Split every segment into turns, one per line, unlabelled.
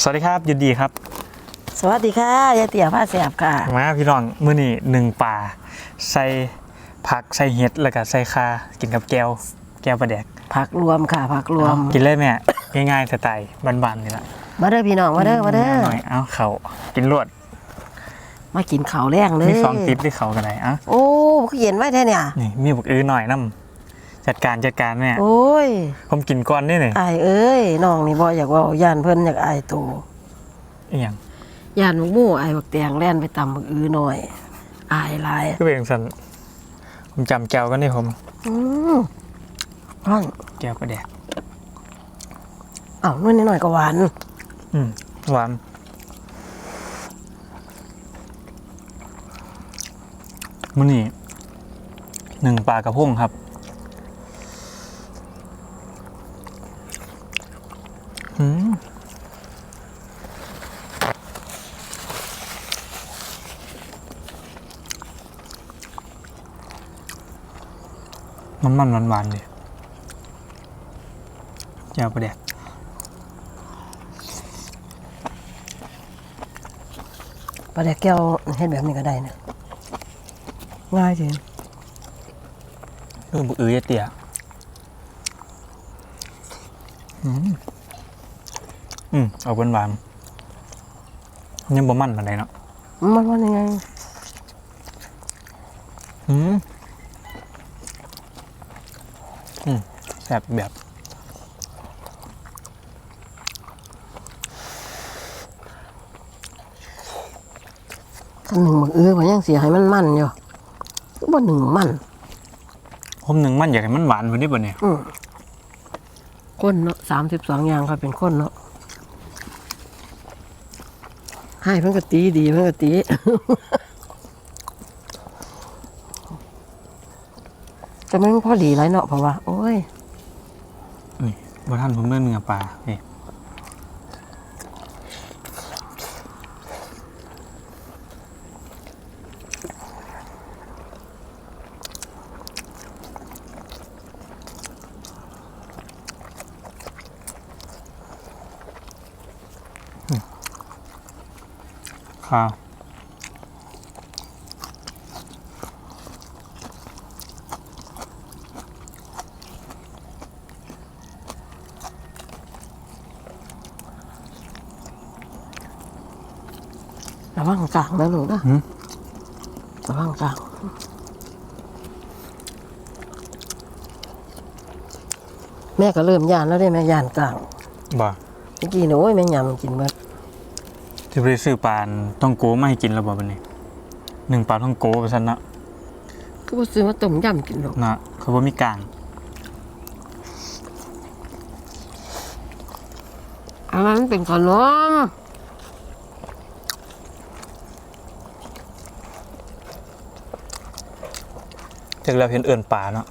สวัสดีครับยินดีครับ
สวัสดีค่ะยายเตี่ยผ้าแสบค่ะ
มาพี่น้องมื้อนี้หนึ่งป่าใส่ผักใส่เห็ดแล้วก็ใส่คากินกับแก้วแก้วปลาแดก
ผักรวมค่ะผักรวม
เอากินเลยแม่ง่ายๆสไตล์บ้านๆนี่ละ
มาเด้อพี่น้องมาเด้อมาเด้อ
หน่อยเอาเขากินรวด
มากินข้าวแรงเลย
มีสองติดที่เขากันไหนอะ
โอ้เขาเย็นไว้แท้เนี่ย
นี่มีบุกอื้อหน่อยน้ำ จัดการจัดการแม่
โอ้ย
ผมกินก้อนนี่นี่
อายเอ้ยน้องนี่บ่อยากเว่าย่านเพิ่นอยากอายโต
อีหยัง
ย่านหมกหมู่อายบักแตงแล่นไปตำบักอื้อหน่อยอายหลาย
ก็เป็นสันผมจำแก้วก็นี่ผม
อืมฮ้อน
แก้วปลาแดก
อ้าวนู่นนิดหน่อยก็หวาน
อืมหวานมื้อนี้หนึ่งปลากระพงครับ มมันมันหวานหวานๆดิแจ่วปลาแดก
ปลาแดกแก้วเฮ็ดแบบนี้ก็ได้นะง่ายจริง
เออบุอือเตี้ยอืม อืมเอาหวานหวานๆยังบ่มันปานใดเนาะ
มันว่ายังไง
อืมอืมแซ่บแบบ
คันหนึ่งบักอื้อมันยังเสียให้มันมันอยู่ก็บ่หนึ่งมัน
ผมหนึ่งมันอยากให้มันหวานกว่านี้ป่ะเนี่ย
อืมคนเนาะสามสิบสองอย่างเขาเป็นคนเนาะ ให้เพิ่นก็ตีดีเพิ่นก็ตีแต่มันพอดีไรเนาะเพราะว่า โอ้ย
นี่บ่ท่านผมเนื้อเนื้อปลานี่อืมาว
ระวังกลางนะลูกนะ
หืม
ระวังกลางแม่ก็เริ่มย่านแล้วได้แม่ย่านกลาง
บ่
เมื่อกี้เนี่ยโอ้ยแม่ยำมันกินเบิด
ที่ไปซื้อปลาต้องโกมาให้กินแล้วบ่บัดนี้หนึ่งปลาต้องโกไปซั่นเนาะ
ก็บ่ซื้อมาต้มยำกินหรอก
เนาะเขาบ่มีกลาง
อันนั้นเป็นขนม
จากเราเห็นเอื่นป่าเนาะ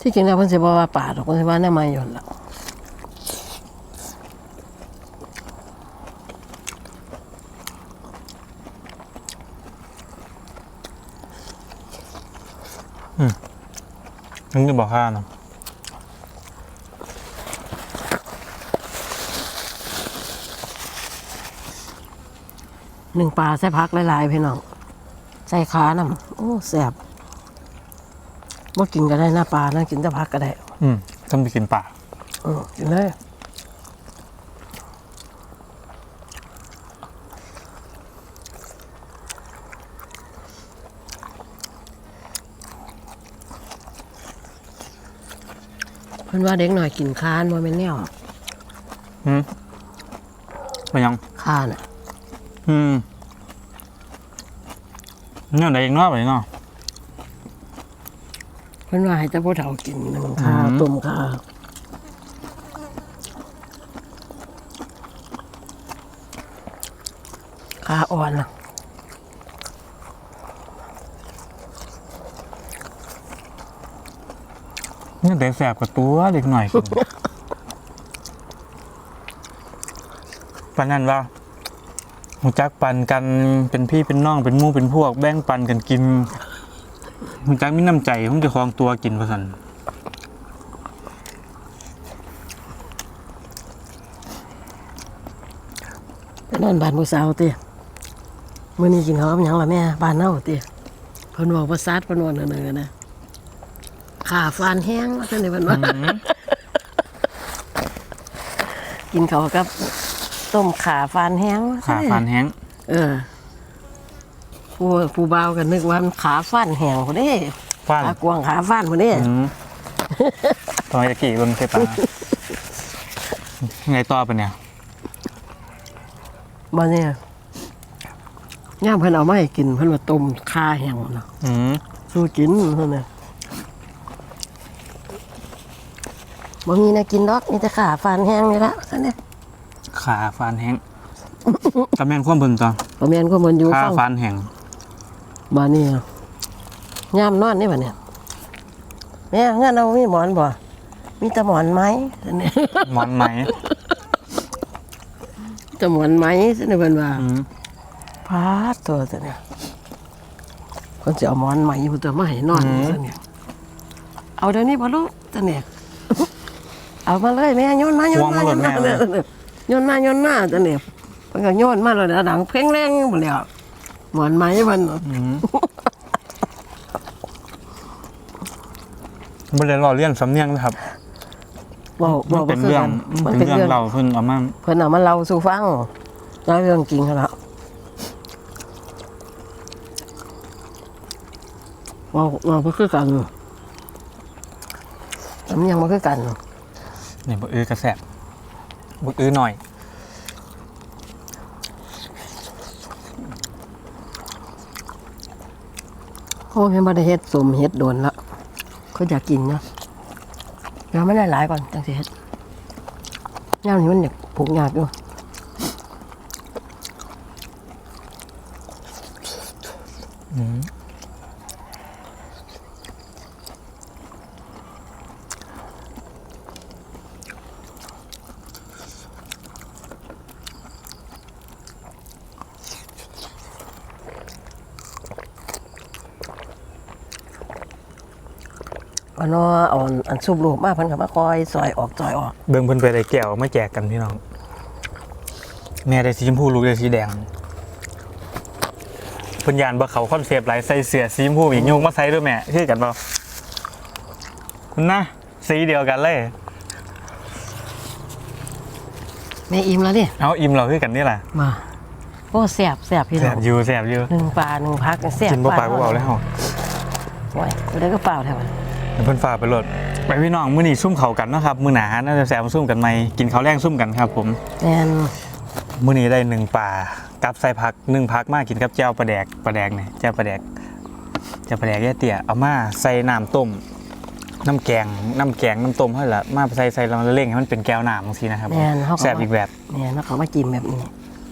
ที่จริงแล้วเพิ่นสิบอกว่าป่าดอกเพิ่นสิว่าแน่ไม่ยนละ
นึกจะบอกข้าเนาะ
หนึ่งปลาใส่ผักหลายๆพี่น้องใส่ขานํโอ้แซ่บบ่กินก็ได้หน้าปลานะกินแต่ผักก็ได้
อืมต้องไปกินป่า
อือกินเลย พิ่นว่าเด็กหน่อยกินคานบ่แม่นแนว
อืมไปยัง
คานน่ะ
อืมเนี่ยไหนอีกเนาะไปเนาะ
เพิ่นว่าให้แต่ผู้เฒ่ากินหนึ่งคา
อืม
ต้มคาคาอ่อนน่ะ
นี่แต่แสบกับตัวเล็กหน่อยกิปันนั้นว่าหูจักปันกันเป็นพี่เป็นน้องเป็นมู่เป็นพวก แบ่งปันกันกินหูจักมีน้ำใจของเจ้าของตัวกินพะสันไป
นอนบานผู้สาวเตีเมื่อนี้กินเขาเป็นยังล่ะแม่บานเน่าเตี้พนบอกว่าซัดเพนว่าเนินๆนะ ขาฟานแห้งว่าซั่นนี่เพิ่นว่ากินข้าวกับต้มขาฟานแห้งว่า
ขา
ซั่
ฟันแห้ง
เออผู้ผู้บ่าวก็นึกว่ามันขาฟานแห้งพุ่นเด้
ฟัน
ขากวางขาฟานพุ่นเด้
อืมตอนตะกี้เบิ่งใส่ปลาไงต่อไปเนี่ย
บ่เนี่ยย่ามเพิ่นเอามาให้กินเพิ่นว่าต้มขาแห้งเนาะ
อืม
สู้กินเท่านั้น บ่มีแนะกินดอกมีแต่ขาฟานแห้งนี่ละซั่นเนี่ย
ขาฟันแห้งตำแม่นความเบิ่งตอน
บ่แม่นก็มันอยู่
ขา
ฟัง
ฟันแห้ง
บ่นี่ยามนอนนี่บัดเนี่ยแม่งั้นเอามีหมอนบ่ มีแต่หมอนไม้ซั่นเนี่ย
หมอนไหม
แต่หมอนไม้ซั่นเนี่ยเพิ่นว่า
อืม
พาดตัวซั่นเนี่ยเพิ่นสิเอาหมอนไม้อยู่ตัวมาให้นอนซั่นเนี่ยเอาเดี๋ยวนี้บ่ลูกซั่นเนี่ย เอามาเลยแม่โยนมาโยนมาโยนมาโยนมาโยนมาซั่นเนี่ยเพิ่นก็โยนมาแล้วเดี๋ยวดังเพ่งแรงหมดแล้วหมอนไม้มัน
อืมบ่ได้รอเรียนสำเนียงนะครับ
บอกบ
มั
อนก
เป็นเรื่อง
มั
มัน
น
เป็
เป็นน
เรื่อ
เรื่องง
เราเพิ่นเอามา
เพิ่นเอามาเล่าสู่ฟังเล่าเรื่องจริงแล้วบอกบอกบ่คือกันสำเนียงบ่คือกัน
นี่ บ่อื้อกระแสบบ่อื้อหน่อย
โอ้ยบ่ได้เฮ็ดสมเฮ็ดโดนละเขาอยากกินเนาะเราไม่ได้หลายก่อนจังสิเฮ็ดย่ามนี้มันอยากผูกยากด้
วย
อันว่าเอาอันอันซุปลูกมาเพิ่นก็มาคอยซอยออกซอยออก
เบิ่งเพิ่นไปได้แก้วมาแจกกันพี่น้อง แม่ได้สีชมพูลูกได้สีแดงเพิ่นยานบ่เขาคอนเซปต์หลายใส่เสื้อสีชมพูอีกโยงมาใส่ด้วยแม่คือกันบ่คุณนะสีเดียวกันเลย
แม่อิ่มแล้วดิ
เอาอิ่มเราคือกันนี่ล่ะ
มาโอ้แซ่บแซ่บพี่
แส
น้อบง
อยู่แสบอยู่
หนึ่งปลาหนึ่งพักแซ่บ
กินบ่ปากบ่เบาแล้วเฮา
โอ้ยบ่ได้ก็เปล่าแท้มัน
เดี๋ยว เพิ่นฝากไปโหลดไปพี่น้องมื้อนี้ซุ่มเขากันเนาะครับมื้อหนาน่าจะแซมซุ่มกันไหมกินข้าวแรงซุ่มกันครับผม
แม่น
มื้อนี้ได้หนึ่งป่ากับใส่ผักหนึ่งผักมากินกับแจ่วปลาแดกปลาแดกนี่แจ่วปลาแดกแจ่วปลาแดกแย่เตี่ยเอามาใส่น้ำต้มน้ำแกงน้ำแกงน้ำต้มให้ละมาใส่ใส่แล้วเร่งให้มันเป็นแก้วน้ำจังซี่นะครับ
แม่นเฮาก็
แซ่บอีกแบบ
แม่นเฮาเขามาจิ้มแบบนี้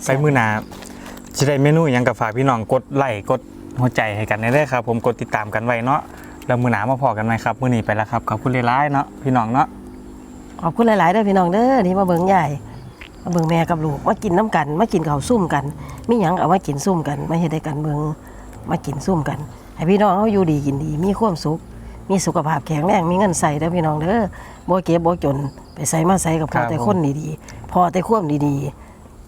ใส่มื้อหนาสิได้เมนูหยังกับฝากพี่น้องกดไลค์กดหัวใจให้กันได้เลยครับ ผมกดติดตามกันไว้เนาะ แล้วมือหนามาพอกันไหมครับมื้อนีไปแล้วครับขอบคุณหลายๆเนาะพี่น้องเนาะ
ขอบคุณหลายๆเด้อพี่น้องเด้อที่มาเบิ่งใหญ่มาเบิ่งแม่กับลูกมากินน้ำกัน มากินข้าวซุ่มกันมีหยังเอามากินซุ่มกันมาเฮ็ดให้กันเบิ่งมากินซุ่มกัน ให้พี่น้องเฮาอยู่ดีกินดี มีความสุข มีสุขภาพแข็งแรงมีเงินใส่เด้อพี่น้องเด้อบ่เก็บบ่จนไปใส่มาใส่กับพอแต่คนดีๆพอแต่ความดีๆ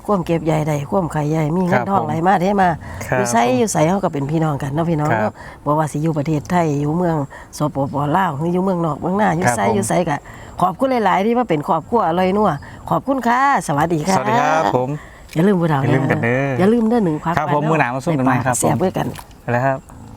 ความเก็บใหญ่ได้ความไข่ใหญ่มีเงินทองไหลมาเทมา
ครับ
อยู่ไสอยู่ไสเฮาก็เป็นพี่น้องกันเนาะพี่น้อง
ครับ
เนาะบ่ว่าสิอยู่ประเทศไทยอยู่เมืองสปปลาวหรืออยู่เมืองนอกเมืองหน้าอยู่
ครับ
ไส
ผม
อยู่ไสก็ขอบคุณหลาย ๆ ที่มาเป็นครอบครัวอร่อยนัวขอบคุณค่ะสวัสดีค่ะ
สวัสดีครับผม
อย่าลืมผู้เฒ่า
อย่าลืมกันเด้อ
อย่าลืมเด้อหนึ่งพัก
ครับผมมื้อหน้ามาสู้กันใหม่ครับผม
เสียบด้วยกัน
ไปแล้วครับ